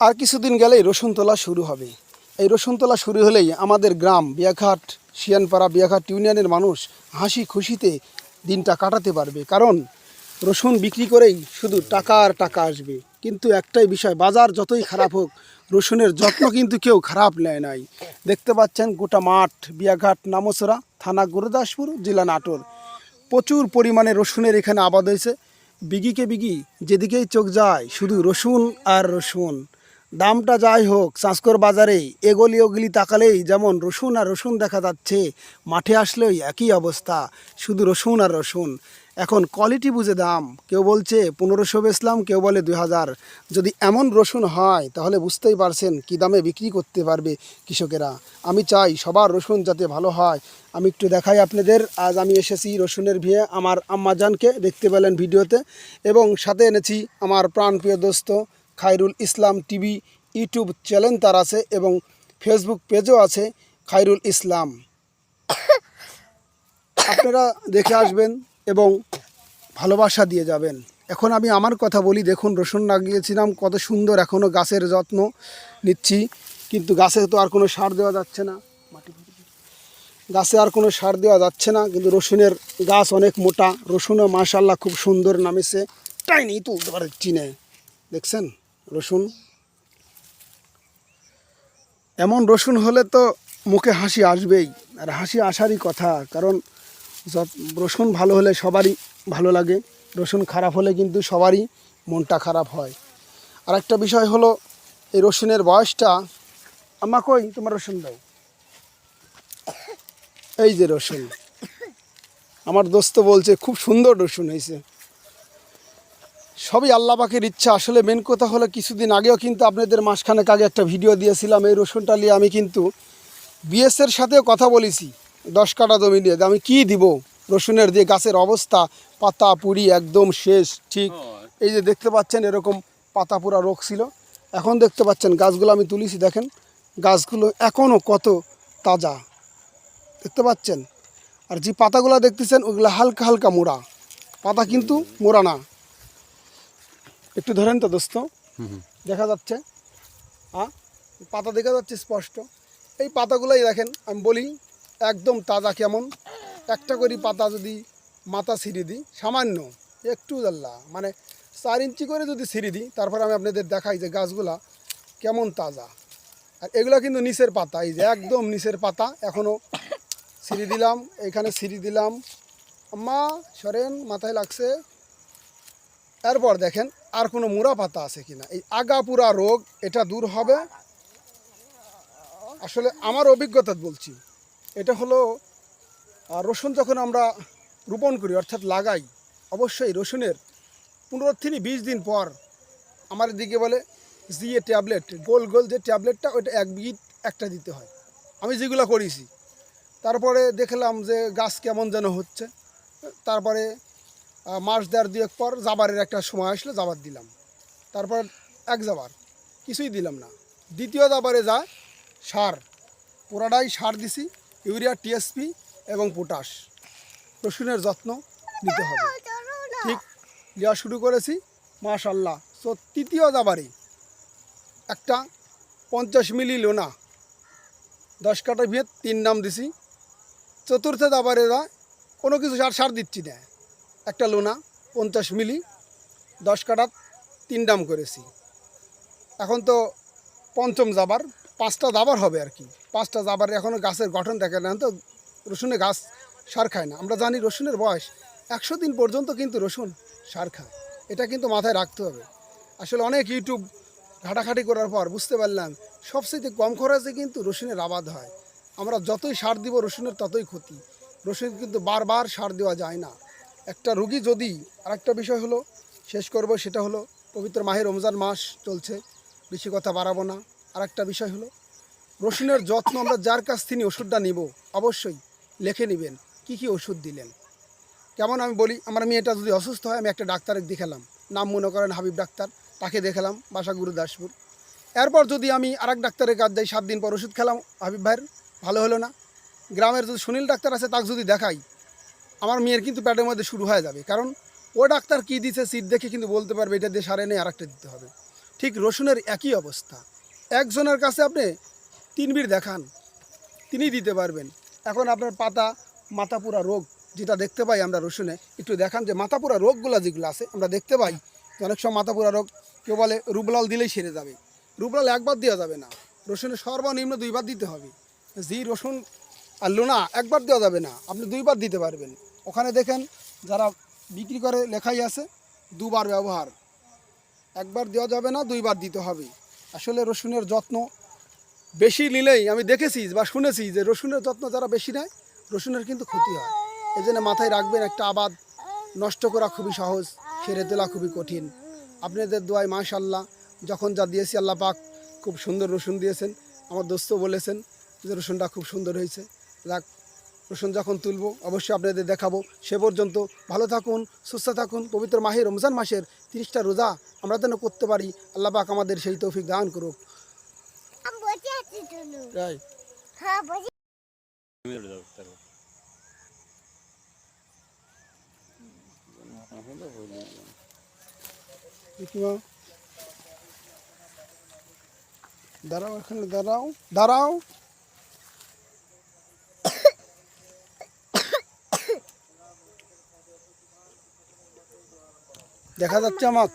আর কিছুদিন গেলেই রসুন তোলা শুরু হবে। এই রসুন তোলা শুরু হলেই আমাদের গ্রাম, বিয়াঘাট, শিয়ানপাড়া, বিয়াঘাট ইউনিয়নের মানুষ হাসি খুশিতে দিনটা কাটাতে পারবে। কারণ রসুন বিক্রি করেই শুধু টাকা আর টাকা আসবে। কিন্তু একটাই বিষয়, বাজার যতই খারাপ হোক, রসুনের যত্ন কিন্তু কেউ খারাপ নেয় নাই। দেখতে পাচ্ছেন গোটা মাঠ, বিয়াঘাট, নামসরা, থানা গুরুদাসপুর, জেলা নাটোর। প্রচুর পরিমাণে রসুনের এখানে আবাদ হয়েছে। বিঘিকে বিঘি যেদিকেই চোখ যায়, শুধু রসুন আর রসুন। দামটা যাই হোক চাঁচকর বাজারে এগলি ওগলি তাকালেই যেমন রসুন আর রসুন দেখা যাচ্ছে, মাঠে আসলেই একই অবস্থা, শুধু রসুন আর রসুন। এখন কোয়ালিটি বুঝে দাম, কেউ বলছে পনেরোশো বেচলাম, কেউ বলে দুই হাজার। যদি এমন রসুন হয়, তাহলে বুঝতেই পারছেন কী দামে বিক্রি করতে পারবে কৃষকেরা। আমি চাই সবার রসুন যাতে ভালো হয়। আমি একটু দেখাই আপনাদের, আজ আমি এসেছি রসুনের ভিয়ে আমার আম্মাজানকে, দেখতে পেলেন ভিডিওতে, এবং সাথে এনেছি আমার প্রাণপ্রিয় দোস্ত Khairul Islam TV YouTube channel তার আছে এবং ফেসবুক পেজও আছে খায়রুল ইসলাম। আপনারা দেখে আসবেন এবং ভালোবাসা দিয়ে যাবেন। এখন আমি আমার কথা বলি, দেখুন রসুন লাগিয়েছিলাম, কত সুন্দর এখনও গাছের যত্ন নিচ্ছি, কিন্তু গাছে তো আর কোনো সার দেওয়া যাচ্ছে না। মাটি গাছে আর কোনো সার দেওয়া যাচ্ছে না, কিন্তু রসুনের গাছ অনেক মোটা, রসুনও মাশাল্লাহ খুব সুন্দর নামেছে টাইনি তুলতে পারছি না দেখছেন? রসুন। এমন রসুন হলে তো মুখে হাসি আসবেই, আর হাসি আসারই কথা, কারণ রসুন ভালো হলে সবারই ভালো লাগে, রসুন খারাপ হলে কিন্তু সবারই মনটা খারাপ হয়। আর একটা বিষয় হলো, এই রসুনের বয়সটা আমা কই? তোমার রসুন দাও। এই যে রসুন, আমার দোস্ত বলছে, খুব সুন্দর রসুন হয়েছে। সবই আল্লাহ পাকের ইচ্ছা। আসলে মেন কথা হলো কিছুদিন আগেও কিন্তু আপনাদের মাসখানেক আগে একটা ভিডিও দিয়েছিলাম এই রসুনটা নিয়ে আমি কিন্তু বিএসের সাথেও কথা বলেছি দশ কাটা জমি নিয়ে আমি কি দিব? রসুনের যে গাছের অবস্থা পাতা পুরি একদম শেষ ঠিক। এই যে দেখতে পাচ্ছেন এরকম পাতা পুরা রোগ ছিল। এখন দেখতে পাচ্ছেন গাছগুলো আমি তুলেছি দেখেন। গাছগুলো এখনও কত তাজা। দেখতে পাচ্ছেন? আর যে পাতাগুলো দেখতেছেন ওগুলো হালকা হালকা মোড়া। পাতা কিন্তু মোড়া না। একটু ধরেন তো দোস্ত। দেখা যাচ্ছে। হ্যাঁ পাতা দেখা যাচ্ছে স্পষ্ট। এই পাতাগুলোই দেখেন আমি বলি একদম তাজা কেমন। একটা করে পাতা যদি মাথা ছিঁড়ে দিই সামান্য একটু জাল্লা মানে চার ইঞ্চি করে যদি ছিঁড়ে দিই তারপরে আমি আপনাদের দেখাই যে গাছগুলা কেমন তাজা। আর এগুলো কিন্তু নিচের পাতা এই যে একদম নিচের পাতা এখনও ছিঁড়ে দিলাম এখানে ছিঁড়ে দিলাম। আম্মা সরেন মাথায় লাগছে। এরপর দেখেন আর কোনো মুড়া পাতা আছে কিনা। এই আগাপুরা রোগ, এটা দূর হবে। আসলে আমার অভিজ্ঞতা বলছি, এটা হলো রসুন যখন আমরা রোপণ করি, অর্থাৎ লাগাই, অবশ্যই রসুনের পনেরো থেকে বিশ দিন পর আমার দিকে বলে জিএ ট্যাবলেট, গোল গোল যে ট্যাবলেটটা, ওইটা এক বিট একটা দিতে হয়। আমি যেগুলো করেছি, তারপরে দেখলাম যে গাছ কেমন যেন হচ্ছে, তারপরে মাস দেড় দুয়েক পর জাবারের একটা সময় আসলে, জাবার দিলাম। তারপর এক জাবার, কিছুই দিলাম না। দ্বিতীয় জাবারে যা, সার। পুরাটাই সার দিছি, ইউরিয়া টিএসপি এবং পটাশ। রসুনের যত্ন নিতে হবে। ঠিক দেওয়া শুরু করেছি, মাশাল্লাহ। সো তৃতীয় জাবারে একটা পঞ্চাশ মিলি লোনা, দশ কাটা ভিত তিন নাম দিছি। চতুর্থ দাবারে যা, কোনো কিছু সার সার দিচ্ছি না। একটা লোনা, পঞ্চাশ মিলি, দশ কাটা তিন দাম করেছি। এখন তো পঞ্চম জাবার পাঁচটা জাবার হবে আর কি। পাঁচটা জাবার এখনও গাছের গঠন দেখে না, তো রসুনে গাছ সার খায় না। আমরা জানি রসুনের বয়স, একশো দিন পর্যন্ত কিন্তু রসুন সার খায়। এটা কিন্তু মাথায় রাখতে হবে। আসলে অনেক ইউটিউব ঘাটাঘাটি করার পর বুঝতে পারলাম সবচেয়ে কম খরচে কিন্তু রসুনের আবাদ হয়। আমরা যতই সার দিব, রসুনের ততই ক্ষতি। রসুন কিন্তু বারবার সার দেওয়া যায় না। একটা রুগী যদি আর একটা বিষয় হলো, শেষ করব সেটা হলো পবিত্র মাহের রমজান মাস চলছে, বেশি কথা বাড়াবো না। আর একটা বিষয় হলো, রসুনের যত্ন আমরা যার কাছ থেকে ওষুধটা নিব, অবশ্যই লিখে নেবেন, কি কি ওষুধ দিলেন। কেমন আমি বলি, আমার মেয়েটা যদি অসুস্থ হয়, আমি একটা ডাক্তারের দেখালাম। নাম মনে করেন হাবিব ডাক্তার, তাকে দেখালাম বাসা গুরুদাসপুর এরপর যদি আমি আরেক ডাক্তারের কাজ যাই, সাত দিন পর ওষুধ খেলাম, হাবিব ভাইয়ের, ভালো হলো না। গ্রামের যদি সুনীল ডাক্তার আছে, তাকে যদি দেখাই আমার মেয়ের কিন্তু প্যাটের মধ্যে শুরু হয়ে যাবে। কারণ ও ডাক্তার কী দিছে সিট দেখে কিন্তু বলতে পারবে, এটা দিয়ে সারে নেই, আরেকটা দিতে হবে। ঠিক রসুনের একই অবস্থা। একজনের কাছে আপনি তিন বির দেখান, তিনি দিতে পারবেন। এখন আপনার পাতা মাথা পুরা রোগ যেটা দেখতে পাই আমরা রসুনে, একটু দেখান যে মাথা পুরা রোগগুলো যেগুলো আছে, আমরা দেখতে পাই অনেক সময় মাথা পুরা রোগ, কেউ বলে রুবলাল দিলেই সেরে যাবে। রুবলাল একবার দেওয়া যাবে না। রসুনে সর্বনিম্ন দুইবার দিতে হবে। জি রসুন আর লোনা একবার দেওয়া যাবে না, আপনি দুইবার দিতে পারবেন। ওখানে দেখেন যারা বিক্রি করে লেখাই আছে, দুবার ব্যবহার। একবার দেওয়া যাবে না, দুইবার দিতে হবে। আসলে রসুনের যত্ন বেশি নিলেই, আমি দেখেছি বা শুনেছি যে রসুনের যত্ন যারা বেশি নেয়, রসুনের কিন্তু ক্ষতি হয়। এই জন্য মাথায় রাখবেন, একটা আবাদ নষ্ট করা খুবই সহজ, সেরে তোলা খুবই কঠিন। আপনাদের দোয়ায় মাশাল্লাহ যখন যা দিয়েছি আল্লাহ পাক খুব সুন্দর রসুন দিয়েছেন। আমার দোস্ত বলেছেন যে রসুনটা খুব সুন্দর হয়েছে। যাক রসুন যখন তুলবো অবশ্যই আপনাদের দেখাবো। সে পর্যন্ত ভালো থাকুন সুস্থ থাকুন পবিত্র মাহে রমজান মাসের তিরিশটা রোজা আমরা যেন করতে পারি আল্লাহ পাক আমাদের সেই তৌফিক দান করুক। হ্যাঁ দাঁড়াও এখানে দাঁড়াও। দাঁড়াও। দেখা যাচ্ছে আমার।